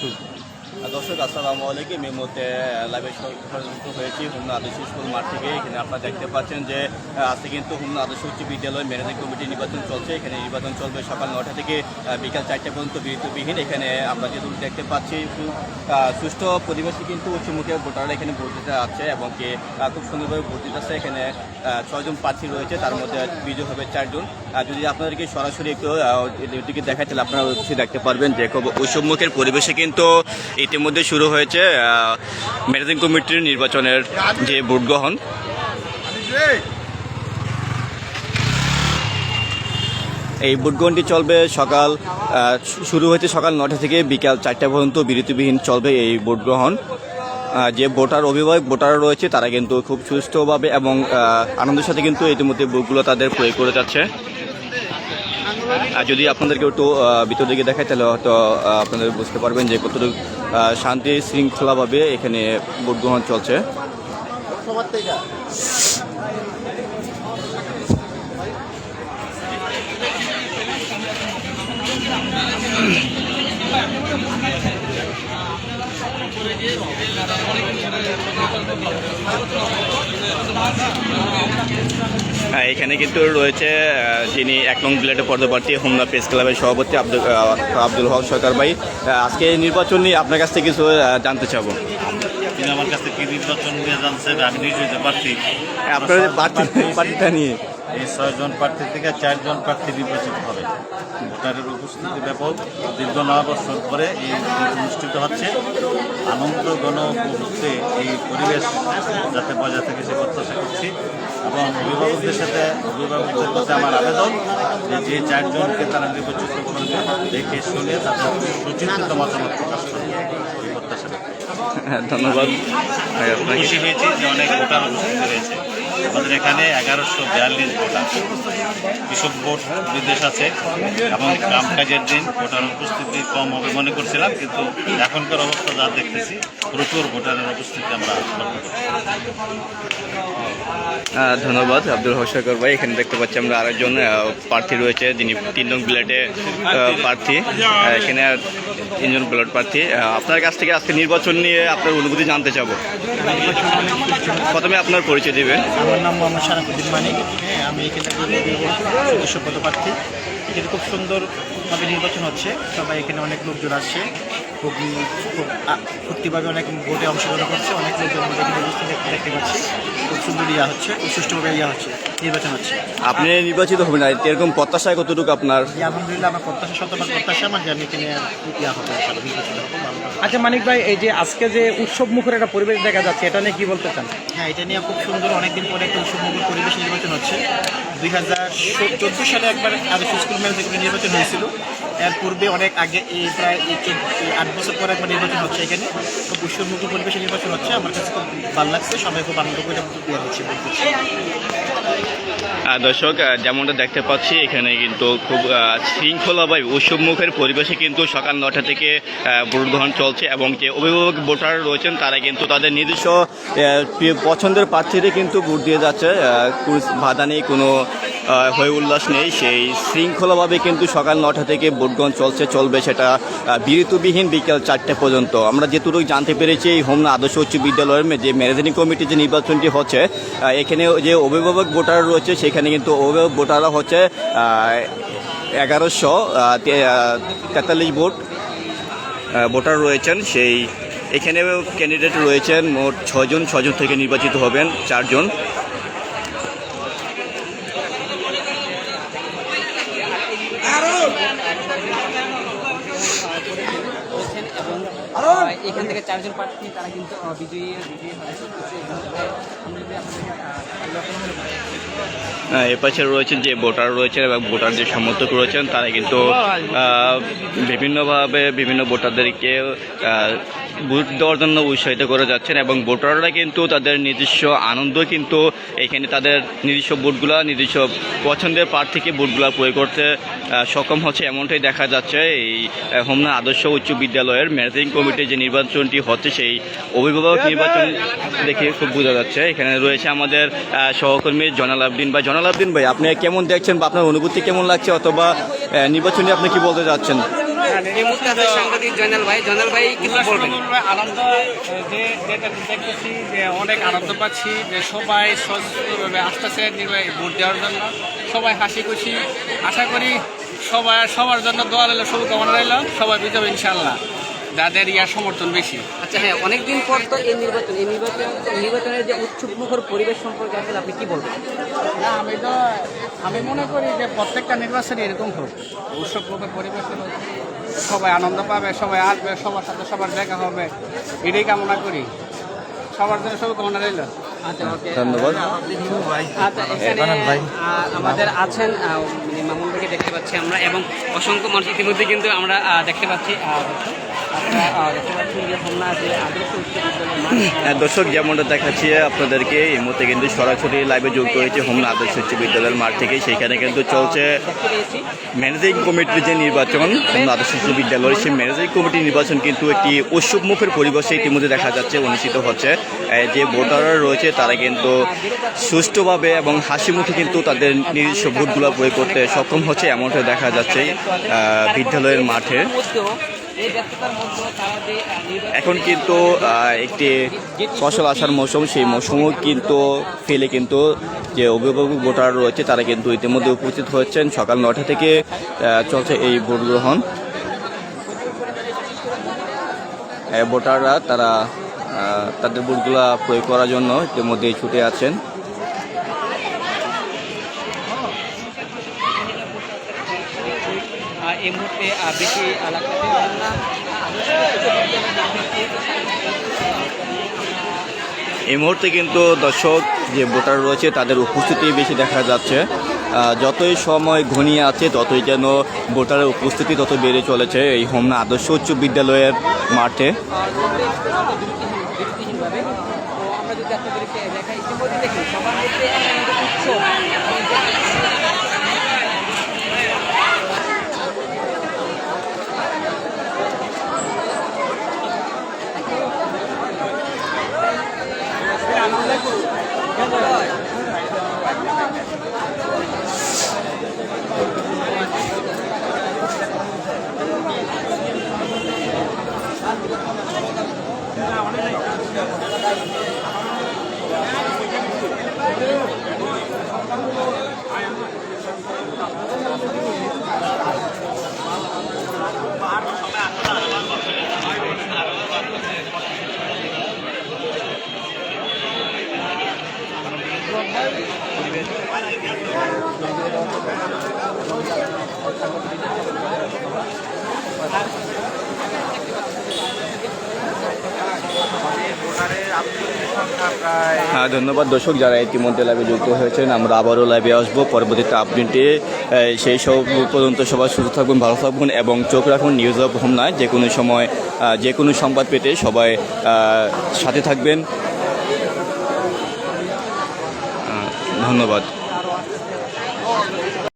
тут. দর্শক, আসসালামু আলাইকুম। এই মুহূর্তে লাইভে সংযুক্ত হয়েছি হুমনা আদর্শ স্কুল মাঠ থেকে। এখানে আপনারা দেখতে পাচ্ছেন যে আজকে কিন্তু হুমনা আদর্শ উচ্চ বিদ্যালয় ম্যানেজিং কমিটি নির্বাচন চলছে। এখানে নির্বাচন চলবে সকাল নটা থেকে বিকাল চারটে পর্যন্ত বিরতিবিহীন। এখানে আমরা যেহেতু দেখতে পাচ্ছি সুষ্ঠু পরিবেশে কিন্তু উচ্চমুখী ভোটাররা এখানে ভোট দিতে আছে এবং কি খুব সুন্দরভাবে ভোট দিতে আছে এখানে ছয়জন প্রার্থী রয়েছে, তার মধ্যে বিজয় হবে চারজন। যদি আপনাদেরকে সরাসরি একটু দেখায় তাহলে আপনারা দেখতে পারবেন যে উৎসবমুখের পরিবেশে কিন্তু ইতিমধ্যে শুরু হয়েছে ম্যানেজিং কমিটির নির্বাচনের যে ভোট গ্রহণ। এই ভোট গ্রহণটি চলবে সকাল শুরু হয়েছে সকাল নটা থেকে বিকাল চারটা পর্যন্ত। বিরতিবিহীন চলবে এই ভোট গ্রহণ। যে ভোটার অভিভাবক, ভোটার রয়েছে, তারা কিন্তু খুব সুস্থভাবে এবং আনন্দের সাথে কিন্তু ইতিমধ্যে ভোটগুলো তাদের প্রয়োগ করে যাচ্ছে। আর যদি আপনাদেরকে একটু ভিতর দিকে দেখায় তাহলে হয়তো আপনাদের বুঝতে পারবেন যে কতটুকু শান্তি শৃঙ্খলাভাবে এখানে ভোট গ্রহণ চলছে এখানে কিন্তু রয়েছে যিনি এক নং বিলেটের পদপ্রার্থী হোমনা প্রেস ক্লাবের সভাপতি আব্দুল আব্দুল হক সরকার ভাই। আজকে এই নির্বাচন নিয়ে আপনার কাছ থেকে কিছু জানতে চাবো। আমার কাছে কি নির্বাচন নিয়ে জানছেন? আমি নিজে প্রার্থী আপনার প্রার্থী নিয়ে। এই ছয়জন প্রার্থী থেকে চারজন প্রার্থী নির্বাচিত হবে। ভোটারের উপস্থিতি ব্যাপক। দীর্ঘ নয় বছর পরে এই অনুষ্ঠিত হচ্ছে। আনন্দ গণ উপভোগে এই পরিবেশ যাতে বজায় থাকে সে প্রত্যাশা করছি এবং অভিভাবকদের সাথে অভিভাবকদের কাছে আমার আবেদন যে যে চারজনকে তারা নির্বাচিত করবে দেখে শুনে তাদের সুচিন্তিত মতামত প্রকাশ করবে। এই প্রত্যাশা হ্যাঁ, ধন্যবাদ। খুশি হয়েছি যে অনেক ভোটার উপস্থিত হয়েছে। আমাদের এখানে এগারোশো বিয়াল্লিশ ভোটার। কৃষক ভোট নির্দেশ আছে। এবং গ্রাম কাজের দিন, ভোটার উপস্থিতি কম হবে মনে করছিলাম, কিন্তু এখনকার অবস্থা যা দেখতেছি, প্রচুর ভোটারের উপস্থিতি আমরা লক্ষ্য করছি। ধন্যবাদ, আব্দুল হক সরকার ভাই। এখানে দেখতে পাচ্ছি আমরা আরেকজন প্রার্থী রয়েছে, যিনি তিন নং বিলেটে প্রার্থী। এখানে তিনজন বিলেট প্রার্থী। আপনার কাছ থেকে আজকে নির্বাচন নিয়ে আপনার অনুভূতি জানতে চাবো। প্রথমে আপনার পরিচয় দেবেন। আমার নাম মোহাম্মদ শারাফুদ্দিন মানিক। হ্যাঁ আমি এখানে পদপ্রার্থী। এখানে খুব সুন্দরভাবে নির্বাচন হচ্ছে। সবাই এখানে অনেক লোকজন আসছে। খুব খুব অনেক ভোটে অংশগ্রহণ করছে অনেক লোকজন দেখতে- পাচ্ছি। খুব সুন্দর ইয়া হচ্ছে সুষ্ঠুভাবে ইয়া হচ্ছে নির্বাচন হচ্ছে। আপনি নির্বাচিত হবেন না এরকম প্রত্যাশায় কতটুকু আপনার? আলহামদুলিল্লাহ আমার প্রত্যাশা শতভাগ প্রত্যাশা আমার যে আমি এখানে ইয়া হবে নির্বাচিত হব আচ্ছা মানিক ভাই এই যে আজকে যে উৎসব মুখের একটা পরিবেশ দেখা যাচ্ছে এটা নিয়ে কি বলতে চান? হ্যাঁ এটা নিয়ে খুব সুন্দর অনেকদিন পরে একটা উৎসবমুখর পরিবেশ নির্বাচন হচ্ছে। দুই হাজার চোদ্দ সালে একবার আদর্শ স্কুল ম্যানেজ এগুলো নির্বাচন হয়েছিল। এর পূর্বে অনেক আগে এই প্রায় আট বছর পরে একবার নির্বাচন হচ্ছে এখানে। খুব উৎসবমুখর পরিবেশে নির্বাচন হচ্ছে। আমার কাছে খুব ভালো লাগছে। সবাই খুব আনন্দ করে ইয়ে দিচ্ছে দর্শক যেমনটা দেখতে পাচ্ছি, এখানে কিন্তু খুব শৃঙ্খলাভাবে উৎসবমুখের পরিবেশে কিন্তু সকাল নটা থেকে ভোট গ্রহণ চলছে এবং যে অভিভাবক ভোটার রয়েছেন, তারা কিন্তু তাদের নিজস্ব পছন্দের প্রার্থীদের কিন্তু ভোট দিয়ে যাচ্ছে। বাধা নেই, কোনো হয়ে উল্লাস নেই। সেই শৃঙ্খলাভাবে কিন্তু সকাল নটা থেকে ভোটগ্রহণ চলছে, চলবে সেটা বিরতিবিহীন বিকেল চারটে পর্যন্ত। আমরা যেটুকু জানতে পেরেছি, এই হোমনা আদর্শ উচ্চ বিদ্যালয়ের যে ম্যানেজিং কমিটি যে নির্বাচনটি হচ্ছে এখানে যে অভিভাবক ভোটার রয়েছে, সেখানে কিন্তু অভিভাবক ভোটাররা হচ্ছে এগারোশো তেতাল্লিশ ভোট ভোটার রয়েছেন। সেই এখানে ক্যান্ডিডেট রয়েছেন মোট ছজন ছজন থেকে নির্বাচিত হবেন, চারজন। এবং এখান থেকে চারজন প্রার্থী তারা কিন্তু বিজয়ী বিজয়ী হয়েছে আমরা যদি আপনাদেরকে, আহ, লক্ষ্য করে আহ, এ পাশে রয়েছেন যে ভোটার রয়েছেন এবং ভোটার যে সমর্থক রয়েছেন তারা কিন্তু বিভিন্নভাবে বিভিন্ন ভোটারদেরকে ভোট দেওয়ার জন্য উৎসাহিত করে যাচ্ছেন এবং ভোটাররা কিন্তু তাদের নিজস্ব আনন্দ কিন্তু এখানে তাদের নিজস্ব ভোটগুলা নিজস্ব পছন্দের প্রার্থীকে ভোটগুলা প্রয়োগ করতে সক্ষম হচ্ছে এমনটাই দেখা যাচ্ছে। এই হোমনা আদর্শ উচ্চ বিদ্যালয়ের ম্যানেজিং কমিটির যে নির্বাচনটি হচ্ছে সেই অভিভাবক নির্বাচন দেখে খুব বোঝা যাচ্ছে। এখানে রয়েছে আমাদের সহকর্মী জনাল আবদিন ভাই। জনাল আবদিন ভাই আপনি কেমন দেখছেন বা আপনার অনুভূতি কেমন লাগছে অথবা নির্বাচনী আপনি কি বলতে যাচ্ছেন এই মুহূর্তে আছে সাংবাদিক জয়নাল ভাই জয়নাল ভাই কিছু বলবেন? আনন্দ যে যেটা দেখতেছি যে অনেক আনন্দ পাচ্ছি যে সবাই সচেতনভাবে আসতেছে ভোট দেওয়ার জন্য। সবাই হাসি খুশি। আশা করি সবাই সবার জন্য দোয়া রইল শুভকামনা রইল। সবাই বিজয় ইনশাল্লাহ যাদের ইয়ার সমর্থন বেশি। আচ্ছা হ্যাঁ অনেকদিন পর তো এই নির্বাচন এই নির্বাচন নির্বাচনের যে উৎসুক মুখর পরিবেশ সম্পর্কে আসলে আপনি কি বলবেন? না আমি তো আমি মনে করি যে প্রত্যেকটা নির্বাচনে এরকম হোক। উৎসব মুখের পরিবেশ সবাই আনন্দ পাবে সবাই আসবে সবার সাথে সবার দেখা হবে এটাই কামনা করি। সবার জন্য সবাই কামনা রইল। আচ্ছা ধন্যবাদ। আচ্ছা আহ, আমাদের আছেন মানে মামুন ভাইকে দেখতে পাচ্ছি আমরা এবং অসংখ্য মানুষ ইতিমধ্যে কিন্তু আমরা দেখতে পাচ্ছি হ্যাঁ, দর্শক যেমনটা দেখাচ্ছি আপনাদেরকে এই মুহূর্তে কিন্তু সরাসরি লাইভে যুক্ত হয়েছে হোমনা আদর্শ উচ্চ বিদ্যালয়ের মাঠ থেকে। সেখানে কিন্তু চলছে ম্যানেজিং কমিটির যে নির্বাচন হোমনা আদর্শ উচ্চ বিদ্যালয় সেই ম্যানেজিং কমিটির নির্বাচন কিন্তু একটি উৎসবমুখের পরিবেশে ইতিমধ্যে দেখা যাচ্ছে অনুষ্ঠিত হচ্ছে। যে ভোটাররা রয়েছে তারা কিন্তু সুষ্ঠুভাবে এবং হাসি মুখে কিন্তু তাদের নিজস্ব ভোটগুলো প্রয়োগ করতে সক্ষম হচ্ছে এমনটা দেখা যাচ্ছে বিদ্যালয়ের মাঠে। এখন কিন্তু একটি ফসল আসার মৌসুম, সেই মৌসুমও কিন্তু ফেলে কিন্তু যে অভিভাবক ভোটার রয়েছে, তারা কিন্তু ইতিমধ্যে উপস্থিত হচ্ছেন সকাল নটা থেকে চলছে এই ভোট গ্রহণ। ভোটাররা তারা তাদের ভোটগুলা প্রয়োগ করার জন্য ইতিমধ্যেই ছুটে আছেন। এই মুহূর্তে বেশি লাগতে এই মুহূর্তে কিন্তু দর্শক যে ভোটার রয়েছে তাদের উপস্থিতি বেশি দেখা যাচ্ছে। যতই সময় ঘনিয়ে আছে ততই যেন ভোটারের উপস্থিতি তত বেড়ে চলেছে এই হোমনা আদর্শ উচ্চ বিদ্যালয়ের মাঠে। আমরা যদি আপনাদেরকে দেখাই ইতিমধ্যে দেখুন সবার মধ্যে উৎসব। হ্যাঁ ধন্যবাদ দর্শক যারা ইতিমধ্যে লাইভে যুক্ত হয়েছেন, আমরা আবারও লাইভে আসব। পরবর্তীতে আপডেটে সেই সব পর্যন্ত সবাই সুস্থ থাকবেন ভালো থাকবেন এবং চোখ রাখুন। নিউজ অফ হোমনায় যে কোনো সময় যে কোনো সংবাদ পেতে সবাই সাথে থাকবেন। ধন্যবাদ।